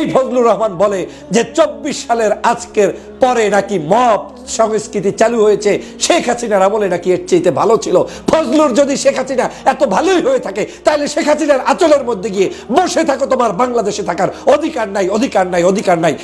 এই ফজলুর রহমান বলে যে চব্বিশ সালের আজকের পরে নাকি মপ সংস্কৃতি চালু হয়েছে, শেখ হাসিনার আমলে নাকি এর চেয়েতে ভালো ছিল। ফজলুর যদি শেখ হাসিনা এত ভালোই হয়ে থাকে, তাহলে শেখ হাসিনার আচলের মধ্যে গিয়ে বসে থাকো তোমার বাংলাদেশে থাকার অধিকার নাই অধিকার নাই অধিকার নাই।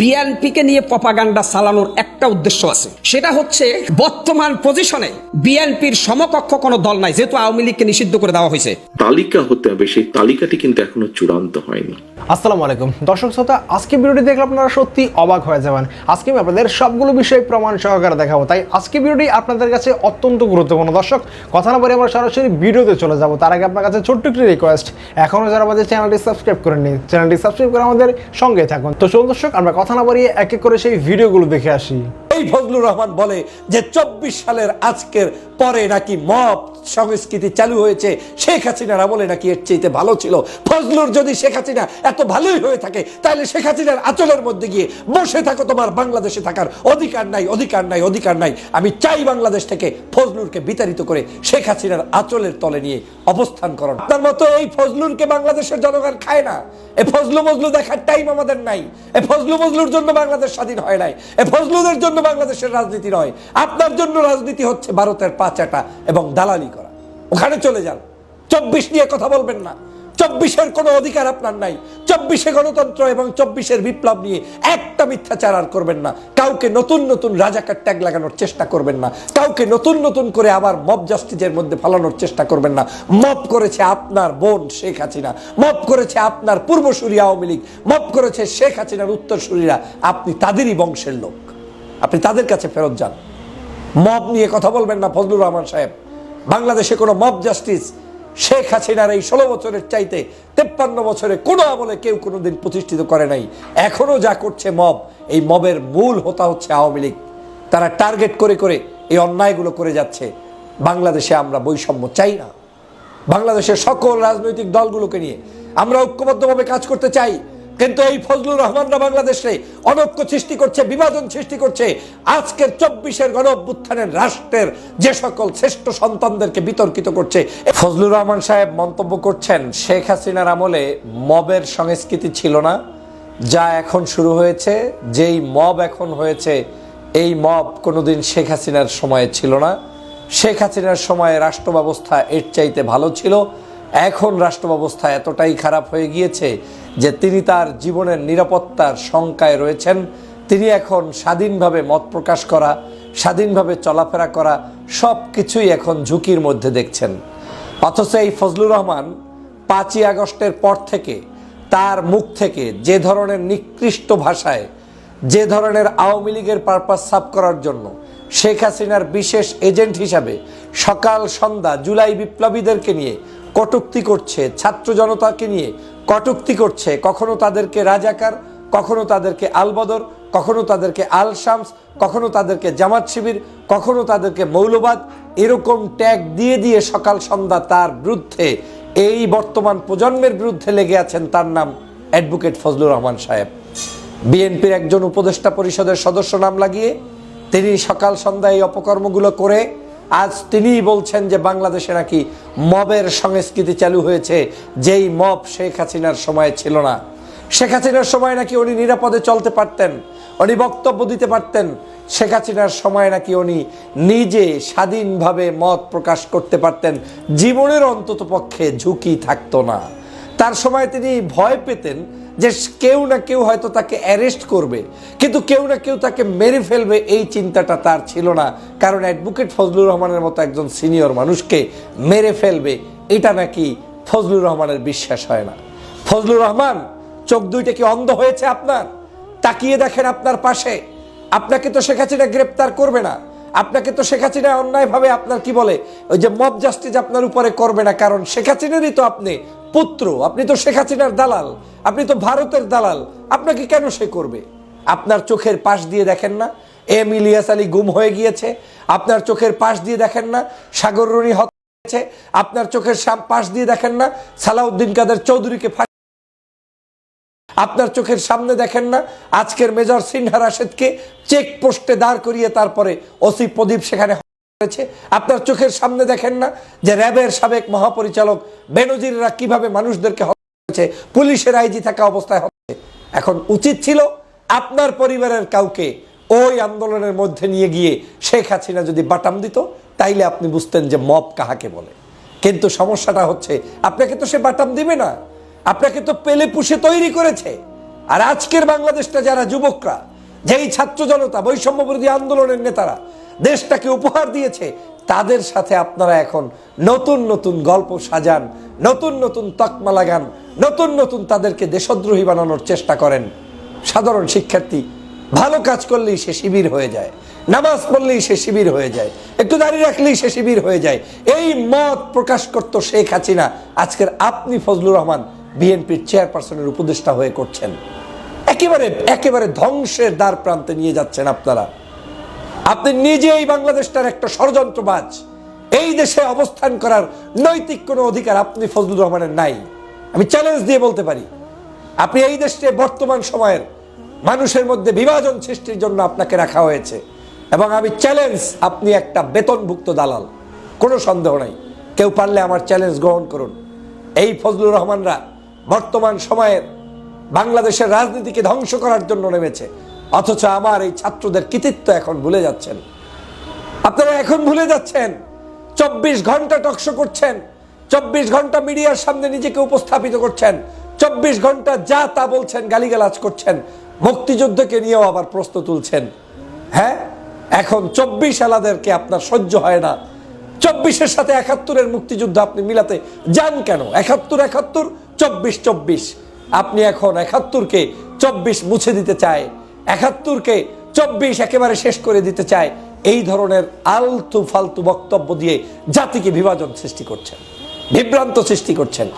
বিএনপিকে নিয়ে প্রপাগান্ডা চালানোর একটা উদ্দেশ্য আছে। সেটা হচ্ছে বর্তমান পজিশনে বিএনপির সমকক্ষ কোনো দল নাই যেহেতু আওয়ামী লীগকে নিষিদ্ধ করে দেওয়া হয়েছে। তালিকা হতে হবে সেই তালিকাটি কিন্তু এখনও চূড়ান্ত হয়নি। আসসালামু আলাইকুম। দর্শক শ্রোতা আজকে ভিডিওটি দেখলে আপনারা সত্যি অবাক হয়ে যাবেন। আজকে আমি আপনাদের সবগুলো বিষয় প্রমাণ সহকারে দেখাবো। তাই আজকে ভিডিওটি আপনাদের কাছে অত্যন্ত গুরুত্বপূর্ণ। দর্শক কথা না বলে আমরা সরাসরি ভিডিওতে চলে যাব। তার আগে আপনার কাছে ছোট্ট একটি রিকোয়েস্ট এখনও যারা আমাদের চ্যানেলটি সাবস্ক্রাইব করেননি চ্যানেলটি সাবস্ক্রাইব করে আমাদের সঙ্গে থাকুন। তো চলুন দর্শক আমরা কথা না বাড়িয়ে এক এক করে সেই ভিডিওগুলো দেখে আসি। এই ফজলুর রহমান বলে যে চব্বিশ সালের আজকের পরে নাকি মব সংস্কৃতি চালু হয়েছে, শেখ হাসিনার আমলে নাকি এর চাইতে ভালো ছিল। ফজলুর যদি শেখ হাসিনা এত ভালোই হয়ে থাকে, তাহলে শেখ হাসিনার আচলের মধ্যে গিয়ে বসে থাকো তোমার বাংলাদেশে থাকার অধিকার নাই অধিকার নাই অধিকার নাই। আমি চাই বাংলাদেশ থেকে ফজলুরকে বিতাড়িত করে শেখ হাসিনার আচলের তলে নিয়ে অবস্থান করার তার মতো এই ফজলুরকে বাংলাদেশের জনগণ খায় না। এ ফজলু মজলু দেখার টাইম আমাদের নাই। এ ফজলু মজলুর জন্য বাংলাদেশ স্বাধীন হয় নাই। এ ফজলুদের জন্য বাংলাদেশের রাজনীতি নয়। আপনার জন্য রাজনীতি হচ্ছে ভারতের পাচাটা এবং দালালি করা। ওখানে চলে যান। চব্বিশ নিয়ে কথা বলবেন না। চব্বিশের কোনো অধিকার আপনার নাই। চব্বিশে গণতন্ত্র এবং চব্বিশের বিপ্লব নিয়ে একটা মিথ্যাচার আর করবেন না। কাউকে নতুন নতুন রাজাকার ট্যাগ লাগানোর চেষ্টা করবেন না। কাউকে নতুন নতুন করে আবার মব জাস্টিসের মধ্যে ফালানোর চেষ্টা করবেন না। মব করেছে আপনার বোন শেখ হাসিনা। মব করেছে আপনার পূর্বসূরি আওয়ামী লীগ। মব করেছে শেখ হাসিনার উত্তরসূরিরা। আপনি তাদেরই বংশের লোক। আপনি তাদের কাছে ফেরত যান। মব নিয়ে কথা বলবেন না, ফজলুর রহমান সাহেব। বাংলাদেশে কোনো মব জাস্টিস শেখ হাসিনার এই ষোলো বছরের চাইতে তেপ্পান্ন বছরে কোনো আমলে কেউ কোনো দিন প্রতিষ্ঠিত করে নাই। এখনও যা করছে মব, এই মবের মূল হতা হচ্ছে আওয়ামী লীগ। তারা টার্গেট করে করে এই অন্যায়গুলো করে যাচ্ছে। বাংলাদেশে আমরা বৈষম্য চাই না। বাংলাদেশের সকল রাজনৈতিক দলগুলোকে নিয়ে আমরা ঐক্যবদ্ধভাবে কাজ করতে চাই। কিন্তু এই ফজলুর রহমানরা বাংলাদেশে অনৈক্য সৃষ্টি করছে, বিভাজন সৃষ্টি করছে। আজকের চব্বিশের গণ অভ্যুত্থানের রাষ্ট্রের যে সকল শ্রেষ্ঠ সন্তানদেরকে বিতর্কিত করছে ফজলুর রহমান সাহেব মন্তব্য করছেন, শেখ হাসিনার আমলে মবের সংস্কৃতি ছিল না, যা এখন শুরু হয়েছে। যেই মব এখন হয়েছে, এই মব কোনোদিন শেখ হাসিনার সময়ে ছিল না। শেখ হাসিনার সময়ে রাষ্ট্র ব্যবস্থা এর চাইতে ভালো ছিল। এখন রাষ্ট্র ব্যবস্থা এতটাই খারাপ হয়ে গিয়েছে যে তিনি তার জীবনের নিরাপত্তার শঙ্কায় রয়েছেন। তিনি এখন স্বাধীনভাবে মত প্রকাশ করা, স্বাধীনভাবে চলাফেরা করা সব কিছুই এখন ঝুঁকির মধ্যে দেখছেন। অথচ এই ফজলুর রহমান পাঁচই আগস্টের পর থেকে তার মুখ থেকে যে ধরনের নিকৃষ্ট ভাষায়, যে ধরনের আওয়ামী লীগের পারপাস সাফ করার জন্য শেখ হাসিনার বিশেষ এজেন্ট হিসাবে সকাল সন্ধ্যা জুলাই বিপ্লবীদেরকে নিয়ে কটুক্তি করছে, ছাত্র জনতাকে নিয়ে কটুক্তি করছে। কখনো তাদেরকে রাজাকার, কখনো তাদেরকে আলবদর, কখনো তাদেরকে আল শামস কখনো তাদেরকে জামাত শিবির, কখনো তাদেরকে মৌলবাদ, এরকম ট্যাগ দিয়ে দিয়ে সকাল সন্ধ্যা তার বিরুদ্ধে, এই বর্তমান প্রজন্মের বিরুদ্ধে লেগে আছেন তার নাম অ্যাডভোকেট ফজলুর রহমান সাহেব। বিএনপির একজন উপদেষ্টা পরিষদের সদস্য নাম লাগিয়ে তিনি সকাল সন্ধ্যা এই অপকর্মগুলো করে আজ তিনিই বলছেন যে বাংলাদেশে নাকি মবের সংস্কৃতি চালু হয়েছে, যেই মব শেখ হাসিনার সময় ছিল না। শেখ হাসিনার সময় নাকি উনি নিরাপদে চলতে পারতেন, উনি বক্তব্য দিতে পারতেন, শেখ হাসিনার সময় নাকি উনি নিজে স্বাধীনভাবে মত প্রকাশ করতে পারতেন, জীবনের অন্তত পক্ষে ঝুঁকি থাকতো না। তার সময় তিনি ভয় পেতেন যে কেউ না কেউ হয়তো তাকে অ্যারেস্ট করবে, কিন্তু কেউ না কেউ তাকে মেরে ফেলবে এই চিন্তাটা তার ছিল না। কারণ অ্যাডভোকেট ফজলুর রহমানের মতো একজন সিনিয়র মানুষকে মেরে ফেলবে, এটা নাকি ফজলুর রহমানের বিশ্বাস হয় না। ফজলুর রহমান, চোখ দুইটা কি অন্ধ হয়েছে আপনার? তাকিয়ে দেখেন আপনার পাশে। আপনাকে তো শেখ হাসিনা গ্রেপ্তার করবে না। আপনাকে তো শেখ হাসিনা অন্যায়ভাবে আপনার কি বলে, ওই যে মব জাস্টিস আপনার উপরে করবে না, কারণ শেখ হাসিনারই তো আপনি পুত্র, আপনি তো শেখ হাসিনার দালাল, আপনি তো ভারতের দালাল, আপনাকে কেন সে করবে? আপনার চোখের পাশ দিয়ে দেখেন না, এম ইলিয়াস আলী গুম হয়ে গিয়েছে, আপনার চোখের পাশ দিয়ে দেখেন না, সাগর রনি হত্যা আপনার চোখের পাশ দিয়ে দেখেন না, সালাউদ্দিন কাদের চৌধুরীকে আপনার চোখের সামনে দেখেন না। আজকের মেজর সিনহা রাশেদকে চেক পোস্টে দাঁড় করিয়ে তারপরে ওসি প্রদীপ সেখানে হয়েছে আপনার চোখের সামনে দেখেন না যে র্যাবের সাবেক মহাপরিচালক বেনজিররা কীভাবে মানুষদেরকে করেছে, পুলিশের আইজি থাকা অবস্থায় হচ্ছে এখন উচিত ছিল আপনার পরিবারের কাউকে ওই আন্দোলনের মধ্যে নিয়ে গিয়ে শেখ হাসিনা যদি বাটাম দিত, তাইলে আপনি বুঝতেন যে মব কাহাকে বলে। কিন্তু সমস্যাটা হচ্ছে, আপনাকে তো সে বাটাম দিবে না। আপনাকে তো পেলে পুষে তৈরি করেছে। আর আজকের বাংলাদেশটা যারা যুবকরা, যেই ছাত্র জনতা, বৈষম্য বিরোধী আন্দোলনের নেতারা দেশটাকে উপহার দিয়েছে, তাদের সাথে আপনারা এখন নতুন নতুন গল্প সাজান, নতুন নতুন তকমা লাগান, নতুন নতুন তাদেরকে দেশদ্রোহী বানানোর চেষ্টা করেন। সাধারণ শিক্ষার্থী, ভালো কাজ করলেই সে শিবির হয়ে যায়, নামাজ পড়লেই সে শিবির হয়ে যায়, একটু দাঁড়িয়ে রাখলেই সে শিবির হয়ে যায়। এই মত প্রকাশ করতো শেখ হাসিনা, আজকের আপনি ফজলুর রহমান বিএনপির চেয়ারপারসনের উপদেষ্টা হয়ে করছেন। একেবারে একেবারে ধ্বংসের দ্বার প্রান্তে নিয়ে যাচ্ছেন আপনারা। আপনি নিজেই বাংলাদেশটার একটা ষড়যন্ত্রবাজ। এই দেশে অবস্থান করার নৈতিক কোনো অধিকার আপনি ফজলুর রহমানের নাই। আমি চ্যালেঞ্জ দিয়ে বলতে পারি, আপনি এই দেশে বর্তমান সময়ের মানুষের মধ্যে বিভাজন সৃষ্টির জন্য আপনাকে রাখা হয়েছে। এবং আমি চ্যালেঞ্জ আপনি একটা বেতনভুক্ত দালাল। কোনো সন্দেহ নাই। কেউ পারলে আমার চ্যালেঞ্জ গ্রহণ করুন। এই ফজলুর রহমানরা বর্তমান সময়ের বাংলাদেশের রাজনীতিকে ধ্বংস করার জন্য নেমেছে। অথচ আমার এই ছাত্রদের কৃতিত্ব এখন ভুলে যাচ্ছেন। আপনারা এখন ভুলে যাচ্ছেন, চব্বিশ ঘণ্টা টকশো করছেন, চব্বিশ ঘণ্টা মিডিয়ার সামনে নিজেকে উপস্থাপিত করছেন, চব্বিশ ঘণ্টা যা তা বলছেন, গালিগালাজ করছেন, মুক্তিযুদ্ধকে নিয়েও আবার প্রশ্ন তুলছেন। হ্যাঁ এখন চব্বিশ আলাদেরকে আপনার সহ্য হয় না। চব্বিশের সাথে একাত্তরের মুক্তিযুদ্ধ আপনি মিলাতে যান কেন? একাত্তর একাত্তর চব্বিশ চব্বিশ। আপনি এখন একাত্তরকে চব্বিশ মুছে দিতে চায়। একাত্তরকে চব্বিশ একেবারে শেষ করে দিতে চায়। এই ধরনের আলতু ফালতু বক্তব্য দিয়ে জাতিকে বিভাজন সৃষ্টি করছেন, বিভ্রান্ত সৃষ্টি করছেন।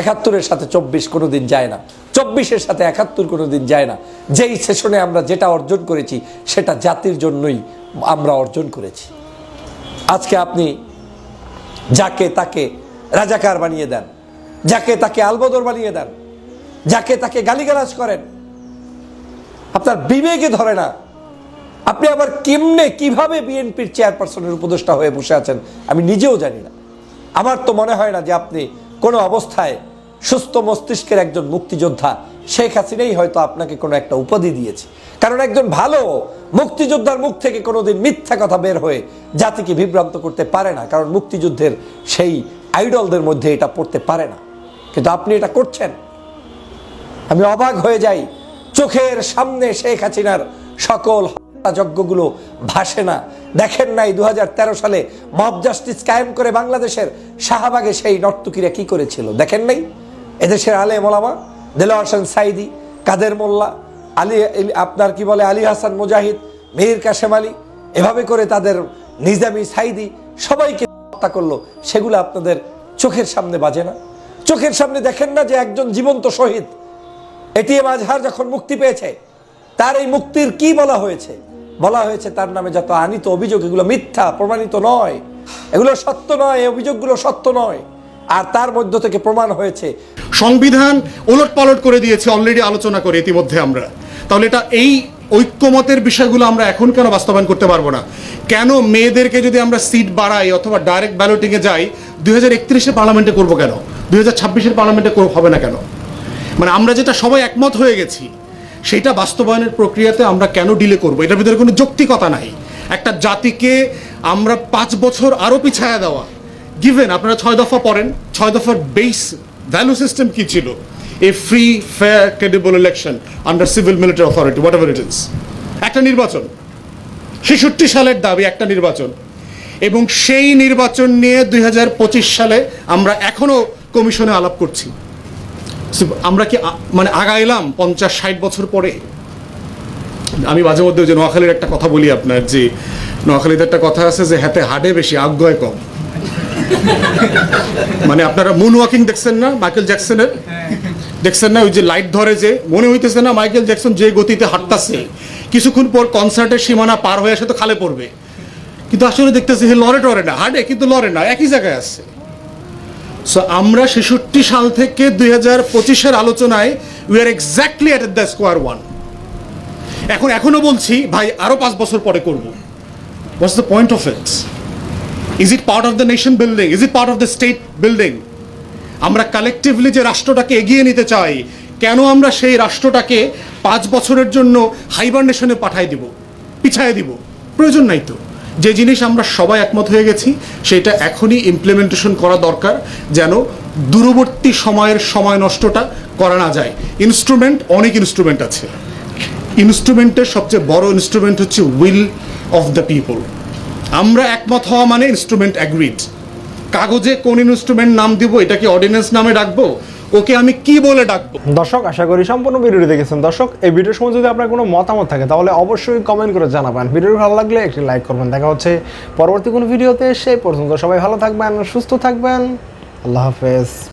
একাত্তরের সাথে চব্বিশ কোনোদিন যায় না। চব্বিশের সাথে একাত্তর কোনোদিন যায় না। যেই সেশনে আমরা যেটা অর্জন করেছি, সেটা জাতির জন্যই আমরা অর্জন করেছি। আজকে আপনি যাকে তাকে রাজাকার বানিয়ে দেন যাকে তাকে আলবদর বানিয়ে দেন, যাকে তাকে গালিগালাজ করেন, আপনার বিবেকে ধরে না। আপনি আবার কেমনে, কীভাবে বিএনপির চেয়ারপারসনের উপদেষ্টা হয়ে বসে আছেন, আমি নিজেও জানি না। আমার তো মনে হয় না যে আপনি কোনো অবস্থায় সুস্থ মস্তিষ্কের একজন মুক্তিযোদ্ধা, শেখ হাসিনাই হয়তো আপনাকে কোনো একটা উপাধি দিয়েছে। কারণ একজন ভালো মুক্তিযোদ্ধার মুখ থেকে কোনোদিন মিথ্যা কথা বের হয়ে জাতিকে বিভ্রান্ত করতে পারে না, কারণ মুক্তিযুদ্ধের সেই আইডলদের মধ্যে এটা পড়তে পারে না। কিন্তু আপনি এটা করছেন। আমি অবাক হয়ে যাই। চোখের সামনে শেখ হাসিনার সকল হত্যাযজ্ঞগুলো ভাসে না। দেখেন নাই দু সালে মব জাস্টিস কায়েম করে বাংলাদেশের শাহবাগে সেই নর্তকীরা কি করেছিল। দেখেন নাই? এদেশের আলে মোলামা দেলোয়ার হোসেন সাইদি, কাদের মোল্লা, আলী আপনার কি বলে আলী হাসান মুজাহিদ, মীর কাশেম আলী, এভাবে করে তাদের নিজামি সাইদি সবাইকে হত্যা করল। সেগুলো আপনাদের চোখের সামনে বাজে না? চোখের সামনে দেখেন না যে একজন জীবন্ত শহীদ। এটিএম আজহার যখন মুক্তি পেয়েছে, তার এই মুক্তির কি বলা হয়েছে? বলা হয়েছে তার নামে যত আনিত অভিযোগ, এগুলো মিথ্যা, প্রমাণিত নয়। এগুলো সত্য নয়, এই অভিযোগগুলো সত্য নয়। আর তার মধ্য থেকে প্রমাণ হয়েছে। সংবিধান ওলট পালট করে দিয়েছে অলরেডি আলোচনা করে ইতিমধ্যে আমরা। তাহলে এটা এই ঐক্যমতের বিষয়গুলো আমরা এখন কেন বাস্তবায়ন করতে পারব না? কেন মেয়েদেরকে যদি আমরা সিট বাড়াই অথবা ডাইরেক্ট ব্যালটিংয়ে যাই, দুই হাজার একত্রিশে পার্লামেন্টে করব কেন? দুই হাজার ছাব্বিশের পার্লামেন্টে হবে না কেন? মানে আমরা যেটা সবাই একমত হয়ে গেছি, সেটা বাস্তবায়নের প্রক্রিয়াতে আমরা কেন ডিলে করব? এটার ভিতরে কোনো যৌক্তিকতা নাই। একটা জাতিকে আমরা পাঁচ বছর আরও পিছায়া দেওয়া। গিভেন আপনারা ছয় দফা পড়েন, ছয় দফার বেস ভ্যালু সিস্টেম কী ছিল? Free fair credible election under civil military authority whatever it is একটা নির্বাচন, ছেষট্টি সালের দাবি একটা নির্বাচন, এবং সেই নির্বাচন নিয়ে দুই সালে আমরা এখনও কমিশনে আলাপ করছি। আমরা কি মানে আগাইলাম পঞ্চাশ, ষাট বছর পরে? আমি মাঝে মধ্যে যে নোয়াখালীর একটা কথা বলি আপনার, যে নোয়াখালীতে একটা কথা আছে যে হাতে হাডে বেশি আজ্ঞয় কম। মানে আপনারা মুন ওয়াকিং দেখছেন না মাইকেল জ্যাকসনের দেখছেন না, ওই যে লাইট ধরে যে, মনে হইতেছে না মাইকেল জ্যাকসন যে গতিতে হাঁটতাছে। কিছুক্ষণ পর কনসার্টের সীমানা পার হয়ে আসে তো খালে পড়বে। কিন্তু আসলে দেখতেছি হে লড়ে টরে না, হাঁটে, কিন্তু লড়ে না, একই জায়গায় আছে। সো আমরা ছেষট্টি সাল থেকে দুই হাজার পঁচিশের আলোচনায় we are exactly at the square one এখন, এখনও বলছি, ভাই, আরও পাঁচ বছর পরে করব। What's the point of it is it part of the nation building is it part of the state building আমরা কালেকটিভলি যে রাষ্ট্রটাকে এগিয়ে নিতে চাই, কেন আমরা সেই রাষ্ট্রটাকে পাঁচ বছরের জন্য হাইবারনেশনে পাঠাই দিব, পিছায় দিব? প্রয়োজন নাই তো। যে জিনিস আমরা সবাই একমত হয়ে গেছি, সেটা এখনই ইমপ্লিমেন্টেশন করা দরকার, যেন দূরবর্তী সময়ের সময় নষ্টটা করা না যায়। ইনস্ট্রুমেন্ট অনেক ইনস্ট্রুমেন্ট আছে। ইনস্ট্রুমেন্টের সবচেয়ে বড় ইনস্ট্রুমেন্ট হচ্ছে উইল অফ দ্য পিপল আমরা একমত হওয়া মানে ইনস্ট্রুমেন্ট অ্যাগ্রিড কাগজে কোন ইনস্ট্রুমেন্ট নাম দিব, এটা কি অর্ডিন্যান্স নামে ডাকবো? ওকে আমি কি বলে ডাকবো? দর্শক, আশা করি সম্পূর্ণ ভিডিওটি দেখেছেন। দর্শক, এই ভিডিওর সময় যদি আপনার কোনো মতামত থাকে, তাহলে অবশ্যই কমেন্ট করে জানাবেন। ভিডিওটি ভালো লাগলে একটি লাইক করবেন। দেখা হচ্ছে পরবর্তী কোনো ভিডিওতে, সেই পর্যন্ত সবাই ভালো থাকবেন, সুস্থ থাকবেন। আল্লাহ হাফেজ।